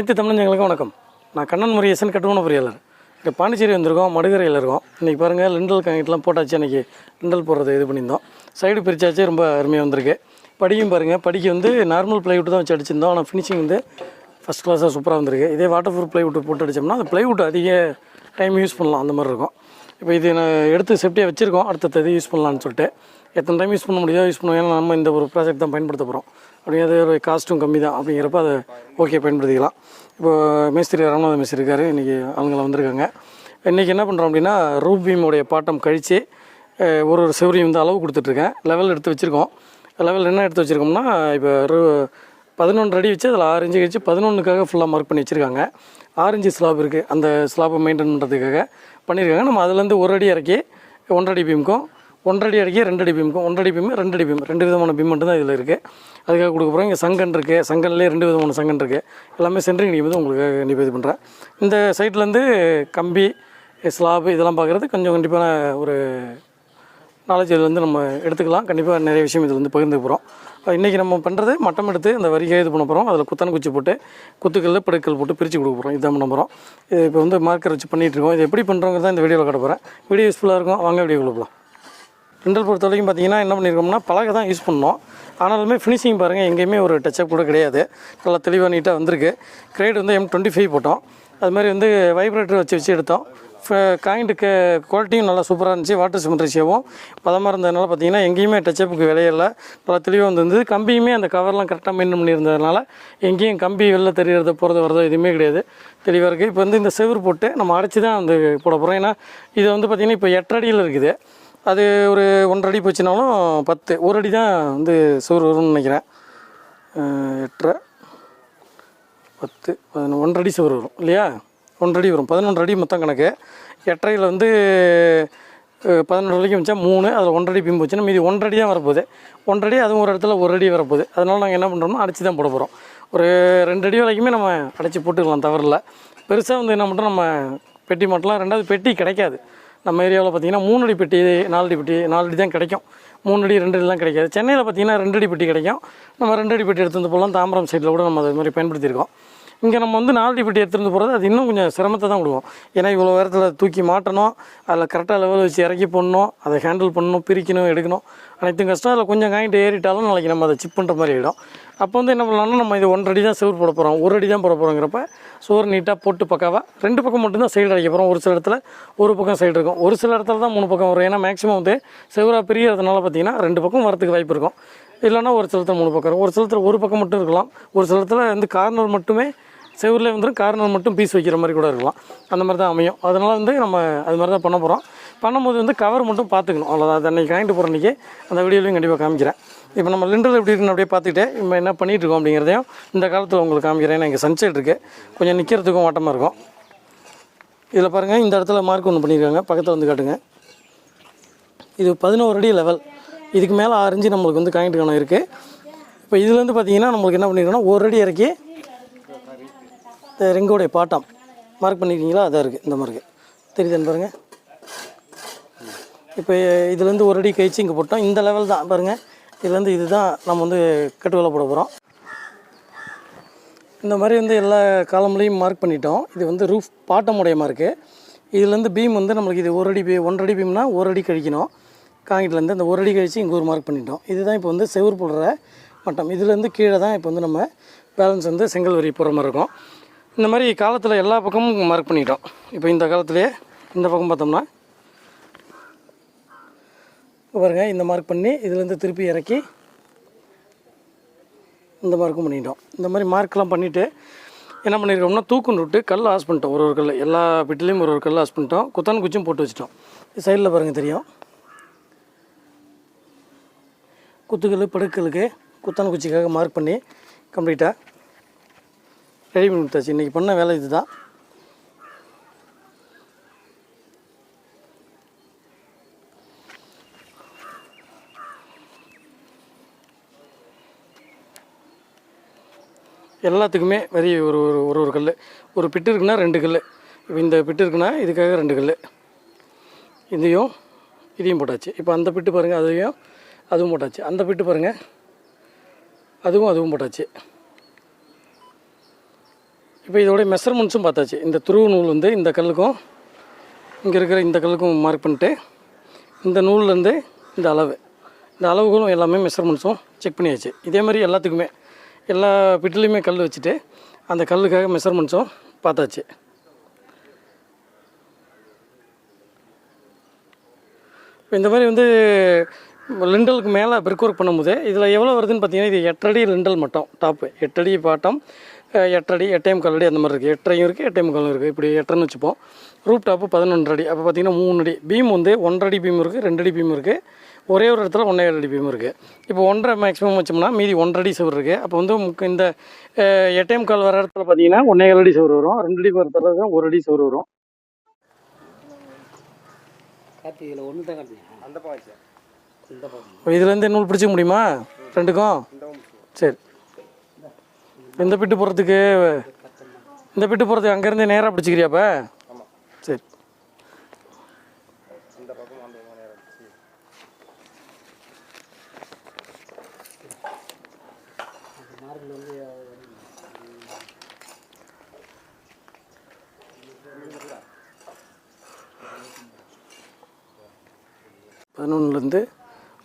அனைத்து தமிழஞ்சங்களுக்கு வணக்கம். நான் கண்ணன் முரியசன் கட்டுமான பொறியாளர். இங்கே பாண்டிச்சேரி வந்திருக்கோம் மடுகரையில் இருக்கோம். இன்றைக்கி பாருங்கள் லிண்டல் கங்கிட்டலாம் போட்டாச்சு அன்றைக்கி லிண்டல் போடுறது இது பண்ணியிருந்தோம். சைடு பிரித்தாச்சு ரொம்ப அருமையாக வந்திருக்கு. படிக்கும் பாருங்கள் படிக்கு வந்து நார்மல் ப்ளைவுட் தான் வச்சு அடிச்சிருந்தோம். ஆனால் ஃபினிஷிங் வந்து ஃபஸ்ட் கிளாஸாக சூப்பராக வந்திருக்கு. இதே வாட்டர் ப்ரூஃப் ப்ளைவுட் போட்டு அடித்தோம்னா அந்த ப்ளைவுட் அதிக டைம் யூஸ் பண்ணலாம் அந்த மாதிரி இருக்கும். இப்போ இது நான் எடுத்து சேஃப்டியாக வச்சுருக்கோம். அடுத்தது யூஸ் பண்ணலான்னு சொல்லிட்டு. எத்தனை டைம் யூஸ் பண்ண முடியுதோ யூஸ் பண்ணுவோம் ஏன்னா நம்ம இந்த ஒரு ப்ராஜெக்ட் தான் பயன்படுத்த போகிறோம் அப்படிங்கிறது ஒரு காஸ்ட்டும் கம்மி தான். அப்படிங்கிறப்ப அதை ஓகே பயன்படுத்திக்கலாம். இப்போ மேஸ்திரி ராமநாத மேஸ்திரி இருக்கார். இன்றைக்கி அவங்கள வந்திருக்காங்க. இன்றைக்கி என்ன பண்ணுறோம் அப்படின்னா ரூப் பீமுடைய பாட்டம் கழித்து ஒரு ஒரு செவரையும் வந்து அளவு கொடுத்துட்ருக்கேன். லெவல் எடுத்து வச்சுருக்கோம். லெவல் என்ன எடுத்து வச்சுருக்கோம்னா இப்போ ரூ பதினொன்று அடி வச்சு அதில் ஆறு இன்ச்சு கழிச்சு பதினொன்றுக்காக ஃபுல்லாக மார்க் பண்ணி வச்சுருக்காங்க. ஆரஞ்சு ஸ்லாப் இருக்குது அந்த ஸ்லாப்பை மெயின்டைன் பண்ணுறதுக்காக பண்ணியிருக்காங்க. நம்ம அதுலேருந்து ஒரு அடி இறக்கி ஒன்றரை பீமுக்கும் ஒன்றரை அடி இறக்கி ரெண்டு அடி பீமுக்கும் ஒன்றரை அடி பீம் ரெண்டு அடி பீம் ரெண்டு விதமான பீம் மட்டும் தான் இதில் இருக்குது அதுக்காக கொடுக்க போகிறோம் இங்கே சங்கன் இருக்குது சங்கன்லேயே ரெண்டு விதமான சங்கன் இருக்குது எல்லாமே சென்ட்ரிங் நீங்கள் வந்து உங்களுக்கு கண்டிப்பாக இது பண்ணுறேன் இந்த சைட்லேருந்து கம்பி ஸ்லாப் இதெல்லாம் பார்க்குறது கொஞ்சம் கண்டிப்பான ஒரு நாலேஜ் இதில் வந்து நம்ம எடுத்துக்கலாம். கண்டிப்பாக நிறைய விஷயம் இதில் வந்து பகிர்ந்து போகிறோம் இன்றைக்கி நம்ம பண்ணுறது மட்டம் எடுத்து அந்த வரிகை இது பண்ண போகிறோம் அதில் குத்தன் குச்சி போட்டு குத்துக்கல் படுக்கல் போட்டு பிரித்து கொடுக்க போகிறோம் இதான் பண்ண போகிறோம் இது இப்போ வந்து மார்க்கர் வச்சு பண்ணிகிட்டு இருக்கோம். இது எப்படி பண்ணுறோங்கிறத இந்த வீடியோவில் காட்ட போகிறேன் வீடியோ யூஸ்ஃபுல்லாக இருக்கும். வாங்க வீடியோ கொடுக்கலாம் ரெண்டல் பொறுத்த வரைக்கும் பார்த்தீங்கன்னா என்ன பண்ணியிருக்கோம்னா பழக தான் யூஸ் பண்ணோம். ஆனாலுமே ஃபினிஷிங் பாருங்கள் எங்கேயுமே ஒரு டச்சப் கூட கிடையாது. நல்லா தெளிவாக நீட்டாக வந்திருக்கு. கிரேட் வந்து எம் டுவெண்ட்டி ஃபைவ் போட்டோம். அது மாதிரி வந்து வைப்ரேட்டர் வச்சு வச்சு எடுத்தோம். காயின்ட்டுக்கு குவாலிட்டியும் நல்லா சூப்பராக இருந்துச்சு வாட்டர் சிமெண்ட் ரேஷியோவும் பதமாக இருந்ததுனால பார்த்தீங்கன்னா எங்கேயுமே டச்சப்புக்கு விலையில்லை நல்லா தெளிவாக வந்திருந்தது. கம்பியுமே அந்த கவர்லாம் கரெக்டாக மெயின்டைன் பண்ணியிருந்ததுனால எங்கேயும் கம்பி வெளில தெரியறது போகிறது வரதோ எதுவுமே கிடையாது. தெளிவாக இருக்குது இப்போ வந்து இந்த செவுரு போட்டு நம்ம அடைச்சி தான் வந்து போட போகிறோம் ஏன்னா இது வந்து பார்த்திங்கன்னா இப்போ எட்டடியில் இருக்குது. அது ஒரு ஒன்றரை அடி போச்சுனாலும் பத்து ஒரு அடி தான் வந்து சுவர் வரும்னு நினைக்கிறேன். எட்டரை பத்து பதினொன்று ஒன்றரை அடி சோறு வரும். இல்லையா? ஒன்றரை அடி வரும். பதினொன்று அடி மொத்தம் கணக்கு. எட்டரையில் வந்து பதினொன்று வரைக்கும் வச்சா மூணு அதில் ஒன்றரை அடி பிம்பு வச்சுன்னா மீதி ஒன்றரை தான் வரப்போகுது. ஒன்றரை அதுவும் ஒரு இடத்துல ஒரு அடி வரப்போகுது. அதனால் நாங்கள் என்ன பண்ணுறோம்னா அடித்து தான் போட போகிறோம் ஒரு ரெண்டு அடி வரைக்குமே நம்ம அடைச்சி போட்டுக்கலாம் தவறில்ல. பெருசாக வந்து என்ன பண்ணுறோம் நம்ம பெட்டி மாட்டலாம். ரெண்டாவது பெட்டி கிடைக்காது. நம்ம ஏரியாவில் பார்த்தீங்கன்னா மூணு அடி பெட்டி நாலு அடி பெட்டி நாலு அடி தான் கிடைக்கும். மூணு அடி ரெண்டு அடிலாம் கிடைக்காது. சென்னையில் பார்த்தீங்கன்னா ரெண்டு அடி பெட்டி கிடைக்கும். நம்ம ரெண்டு அடி பெட்டி வந்து போகலாம் தாம்பரம் சைடில் கூட நம்ம அது மாதிரி பயன்படுத்தியிருக்கோம். இங்கே நம்ம வந்து நாலடி பெட்டி எடுத்துகிட்டு போகிறது அது இன்னும் கொஞ்சம் சிரமத்தை தான் கொடுக்கும் ஏன்னா இவ்வளோ நேரத்தில் தூக்கி மாட்டணும். அதில் கரெக்டாக லெவல் வச்சு இறக்கி போடணும். அதை ஹேண்டில் பண்ணணும் பிரிக்கணும் எடுக்கணும். அனைத்தும் கஷ்டம். அதில் கொஞ்சம் காயின்ட்டு ஏறிட்டாலும் நாளைக்கு நம்ம அதை சிப் பண்ணுற மாதிரி ஆகிடும் அப்போ வந்து என்ன பண்ணலாம்னா நம்ம இது ஒன்றரை அடி தான் செவுர் போட போகிறோம் ஒரு அடி தான் போட போகிறோங்கிறப்ப சோறு நீட்டாக போட்டு பக்காவாக ரெண்டு பக்கம் மட்டும்தான் சைடு அடிக்க போகிறோம் ஒரு சில இடத்துல ஒரு பக்கம் சைடு இருக்கும். ஒரு சில இடத்துல தான் மூணு பக்கம் வரும். ஏன்னா மேக்ஸிமம் வந்து செவராக பிரியறதுனால பார்த்தீங்கன்னா ரெண்டு பக்கம் வரத்துக்கு வாய்ப்பு இருக்கும். இல்லைன்னா ஒரு சிலத்தில் மூணு பக்கம் ஒரு சிலத்தில் ஒரு பக்கம் மட்டும் இருக்கலாம். ஒரு சில இடத்துல வந்து கார்னர் மட்டுமே செவரில் வந்துடும் கார்னர் மட்டும் பீஸ் வைக்கிற மாதிரி கூட இருக்கலாம். அந்த மாதிரி தான் அமையும். அதனால் வந்து நம்ம அது மாதிரி தான் பண்ண போகிறோம் பண்ணும்போது வந்து கவர் மட்டும் பார்த்துக்கணும். அவ்வளோதான் அது அன்றைக்கி வாங்கிட்டு போகிற அன்றைக்கி அந்த வீடியோலையும் கண்டிப்பாக காமிக்கிறேன். இப்போ நம்ம லிண்டர் எப்படி இருக்குன்னு அப்படியே பார்த்துக்கிட்டே நம்ம என்ன பண்ணிகிட்டு இருக்கோம் அப்படிங்கிறதையும் இந்த காலத்தில் உங்களுக்கு காமிக்கிறேன். ஏன்னா இங்கே சன்செட் இருக்குது கொஞ்சம் நிற்கிறதுக்கும் ஓட்டமாக இருக்கும். இதில் பாருங்கள் இந்த இடத்துல மார்க் ஒன்று பண்ணியிருக்காங்க. பக்கத்தில் வந்து காட்டுங்க. இது பதினோரு அடி லெவல் இதுக்கு மேலே ஆறு நம்மளுக்கு வந்து காயின்ட்டு கணம் இருக்குது இப்போ இதுலேருந்து பார்த்தீங்கன்னா நம்மளுக்கு என்ன பண்ணியிருக்கோம்னா ஒரு அடி இறக்கி ரெங்கோடைய ரிங்கோடைய பாட்டம் மார்க் பண்ணியிருக்கீங்களா அதான் இருக்குது இந்த மார்க்கு தெரியுதுன்னு பாருங்கள் இப்போ இதுலேருந்து ஒரு அடி கழிச்சு இங்கே போட்டோம். இந்த லெவல் தான் பாருங்கள் இதுலேருந்து இதுதான் நம்ம வந்து கட்டுவேலை போட போகிறோம் இந்த மாதிரி வந்து எல்லா காலம்லேயும் மார்க் பண்ணிட்டோம். இது வந்து ரூஃப் பாட்டம் உடையமாக இருக்குது இதுலேருந்து பீம் வந்து நம்மளுக்கு இது ஒரு அடி பீ ஒன்றரை அடி பீம்னா ஒரு அடி கழிக்கணும். காங்கிட்லேருந்து அந்த ஒரு அடி கழித்து இங்கே ஒரு மார்க் பண்ணிட்டோம். இதுதான் இப்போ வந்து செவுர் போடுற மட்டம். இதுலேருந்து கீழே தான் இப்போ வந்து நம்ம பேலன்ஸ் வந்து செங்கல் வரி போகிற மாதிரி இருக்கும். இந்த மாதிரி காலத்தில் எல்லா பக்கமும் மார்க் பண்ணிட்டோம். இப்போ இந்த காலத்துலேயே இந்த பக்கம் பார்த்தோம்னா பாருங்க இந்த மார்க் பண்ணி இதுலேருந்து திருப்பி இறக்கி இந்த மார்க்கும் பண்ணிட்டோம். இந்த மாதிரி மார்க்லாம் பண்ணிவிட்டு என்ன பண்ணியிருக்கோம்னா தூக்குன்னு விட்டு கல் ஆஸ் பண்ணிட்டோம். ஒரு ஒரு கல் எல்லா பிட்டிலையும் ஒரு ஒரு கல் ஆஸ் பண்ணிட்டோம். குத்தான் குச்சியும் போட்டு வச்சிட்டோம். சைடில் பாருங்கள் தெரியும். குத்துக்கல் படுக்கலுக்கு குத்தான குச்சிக்காக மார்க் பண்ணி கம்ப்ளீட்டாக ரெடி பண்ணி கொடுத்தாச்சு. இன்றைக்கி பண்ண வேலை இதுதான். எல்லாத்துக்குமே வரி ஒரு ஒரு ஒரு ஒரு கல் ஒரு பிட்டு இருக்குன்னா ரெண்டு கல் இப்போ இந்த பிட்டு இருக்குன்னா இதுக்காக ரெண்டு கல் இதையும் இதையும் போட்டாச்சு. இப்போ அந்த பிட்டு பாருங்கள் அதையும் அதுவும் போட்டாச்சு. அந்த பிட்டு பாருங்கள் அதுவும் அதுவும் போட்டாச்சு. இப்போ இதோடைய மெஷர்மெண்ட்ஸும் பார்த்தாச்சு. இந்த துருவு நூல் வந்து இந்த கல்லுக்கும் இங்கே இருக்கிற இந்த கல்லுக்கும் மார்க் பண்ணிட்டு இந்த நூல்லேருந்து இந்த அளவு. இந்த அளவுகளும் எல்லாமே மெஷர்மெண்ட்ஸும் செக் பண்ணியாச்சு. இதே மாதிரி எல்லாத்துக்குமே எல்லா பிட்லேயுமே கல் வச்சுட்டு அந்த கல்லுக்காக மெஷர்மெண்ட்ஸும் பார்த்தாச்சு. இப்போ இந்த மாதிரி வந்து லிண்டலுக்கு மேலே பிரிக் ஒர்க் பண்ணும்போது இதில் எவ்வளோ வருதுன்னு பார்த்தீங்கன்னா இது எட்டடி லிண்டல் மட்டும் டாப்பு எட்டடி பாட்டம் எட்டடி எட்டையம் கல்லடி அந்த மாதிரி இருக்குது எட்டரையும் இருக்குது எட்டையம் கல்லும் இருக்குது இப்படி எட்டரைன்னு வச்சுப்போம். ரூப் டாப்பு பதினொன்று அடி. அப்போ பார்த்தீங்கன்னா மூணு அடி. பீம் வந்து ஒன்றரை அடி பீம் இருக்குது ரெண்டு அடி பீம் இருக்குது ஒரே ஒரு இடத்துல ஒன்றே அடி பீம் இருக்குது இப்போ ஒன்றரை மேக்ஸிமம் வச்சோம்னா மீதி ஒன்றரை அடி சுவர் இருக்குது அப்போ வந்து முக்க- இந்த எட்டையம் கால் வர இடத்துல பார்த்தீங்கன்னா ஒன்றே அடி சுவர் வரும். ரெண்டு அடி வர இடத்துல ஒரு அடி சுவர் வரும். கார்த்தி இதில் ஒன்று தான் காட்டுங்க அந்த பக்கம் இதுலேருந்து நூல் பிடிச்சிக்க முடியுமா? ரெண்டுக்கும்? சரி. இந்த பிட்டு போகிறதுக்கு இந்த பிட்டு போகிறதுக்கு அங்கேருந்து நேராக பிடிச்சிக்கிறியாப்ப சரி. பதினொன்றுலேருந்து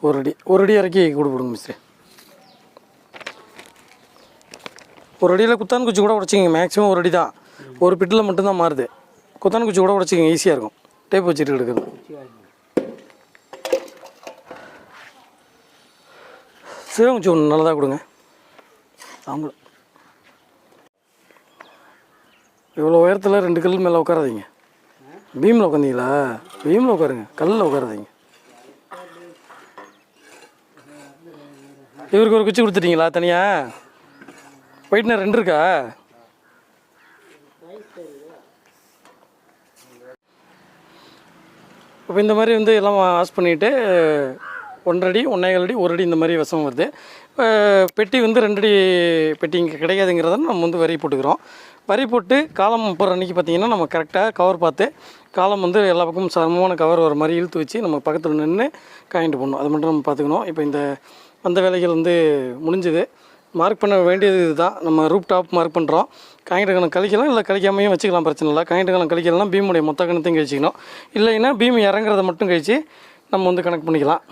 ஒரு அடி ஒரு அடி இறக்கி கொடுப்பிடுங்க மிஸ்டர் ஒரு அடியில் குத்தான் குச்சி கூட உடச்சிக்கிங்க மேக்ஸிமம் ஒரு அடி தான் ஒரு பிட்டில் மட்டும்தான் மாறுது. குத்தான் குச்சி கூட உடச்சிக்கிங்க ஈஸியாக இருக்கும். டேப் வச்சுட்டு எடுக்கிறது. குச்சி சிவகுச்சி ஒன்று நல்லதாக கொடுங்க. ஆம்பளை. இவ்வளோ உயரத்தில் ரெண்டு கல் மேலே உட்காராதீங்க. பீமில் உட்காந்தீங்களா? பீமில் உட்காருங்க. கல்லில் உட்காராதீங்க. இவருக்கு ஒரு குச்சி கொடுத்துட்டீங்களா தனியாக ஒயிட்னர் ரெண்டு இருக்கா? இப்போ இந்த மாதிரி வந்து எல்லாம் வாஷ் பண்ணிவிட்டு ஒன்றரை ஒன்றேகால் அடி ஒரு அடி இந்த மாதிரி விஷம் வருது. பெட்டி வந்து ரெண்டடி பெட்டி இங்கே கிடைக்காதுங்கிறத நம்ம வந்து வரி போட்டுக்கிறோம். வரி போட்டு காலம் போகிற அன்றைக்கி பார்த்தீங்கன்னா நம்ம கரெக்டாக கவர் பார்த்து காலம் வந்து எல்லா பக்கமும் சமமான கவர் வர மாதிரி இழுத்து வச்சு நம்ம பக்கத்தில் நின்று காயின்ட்டு போடணும். அது மட்டும் நம்ம பார்த்துக்கணும். இப்போ இந்த அந்த வேலைகள் வந்து முடிஞ்சுது. மார்க் பண்ண வேண்டியது இதுதான். நம்ம ரூப் டாப் மார்க் பண்ணுறோம் காயின்ட்டு கணக்கு கழிக்கலாம் இல்லை கழிக்காமையும் வச்சுக்கலாம் பிரச்சனை இல்லை. காயின்ட்டு கணக்கு கழிக்கலாம் பீமுடைய மொத்த கணத்தையும் கழிச்சிக்கணும். இல்லைன்னா பீம் இறங்குறத மட்டும் கழித்து நம்ம வந்து கணக்கு பண்ணிக்கலாம்.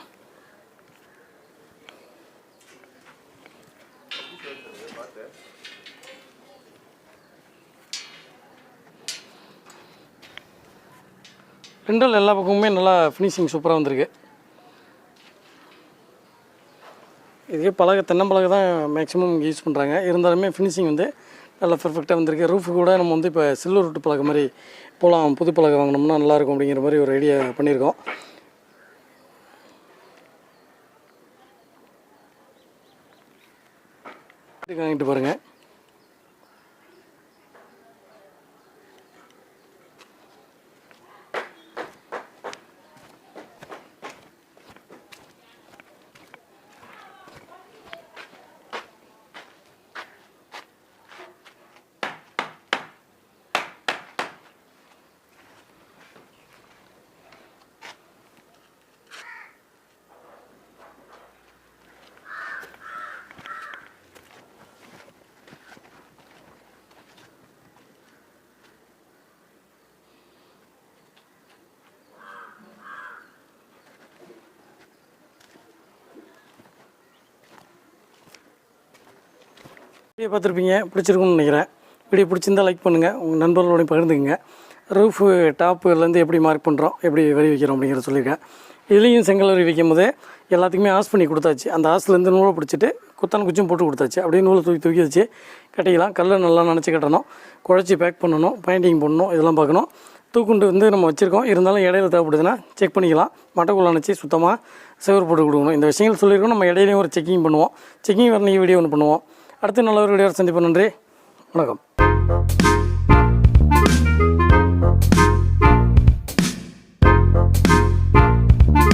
ரெண்டல் எல்லா பக்கமுமே நல்லா ஃபினிஷிங் சூப்பராக வந்திருக்கு. இதுக்கே பலகை தென்னம்பலகை தான் மேக்ஸிமம் யூஸ் பண்ணுறாங்க இருந்தாலுமே ஃபினிஷிங் வந்து நல்லா பெர்ஃபெக்டாக வந்திருக்கு. ரூஃபு கூட நம்ம வந்து இப்போ சில்வர் ரூட்டு பலகை மாதிரி போகலாம் புது பலகை வாங்கினோம்னா நல்லாயிருக்கும் அப்படிங்கிற மாதிரி ஒரு ஐடியா பண்ணியிருக்கோம் வாங்கிட்டு பாருங்கள் வீடியோ பார்த்துருப்பீங்க பிடிச்சிருக்கும்னு நினைக்கிறேன். வீடியோ பிடிச்சிருந்தா லைக் பண்ணுங்கள் உங்கள் நண்பர்களோட பகிர்ந்துக்குங்க. ரூஃபு டாப்புலேருந்து எப்படி மார்க் பண்ணுறோம் எப்படி வரி வைக்கிறோம் அப்படிங்கிறத சொல்லியிருக்கேன். இதுலேயும் செங்கல் வரி வைக்கும் போது எல்லாத்துக்குமே ஆஸ் பண்ணி கொடுத்தாச்சு. அந்த ஆஸ்லேருந்து நூலை பிடிச்சிட்டு குத்தான் குச்சும் போட்டு கொடுத்தாச்சு. அப்படியே நூலை தூக்கி தூக்கி வச்சு கட்டிக்கலாம். கல்லை நல்லா நினச்சி கட்டணும். குழச்சி பேக் பண்ணணும் பெயிண்டிங் பண்ணணும் இதெல்லாம் பார்க்கணும். தூக்குண்டு வந்து நம்ம வச்சுருக்கோம். இருந்தாலும் இடையில தேவைப்படுதுன்னா செக் பண்ணிக்கலாம். மட்டைக்குள்ள நினச்சி சுத்தமாக சேவர் போட்டு கொடுக்கணும். இந்த விஷயங்கள் சொல்லியிருக்கோம். நம்ம இடையிலையும் ஒரு செக்கிங் பண்ணுவோம். செக்கிங் வரணும் வீடியோ ஒன்று பண்ணுவோம். அடுத்து நல்ல ஒரு வீடியோ சந்திப்போம். நன்றி. வணக்கம்.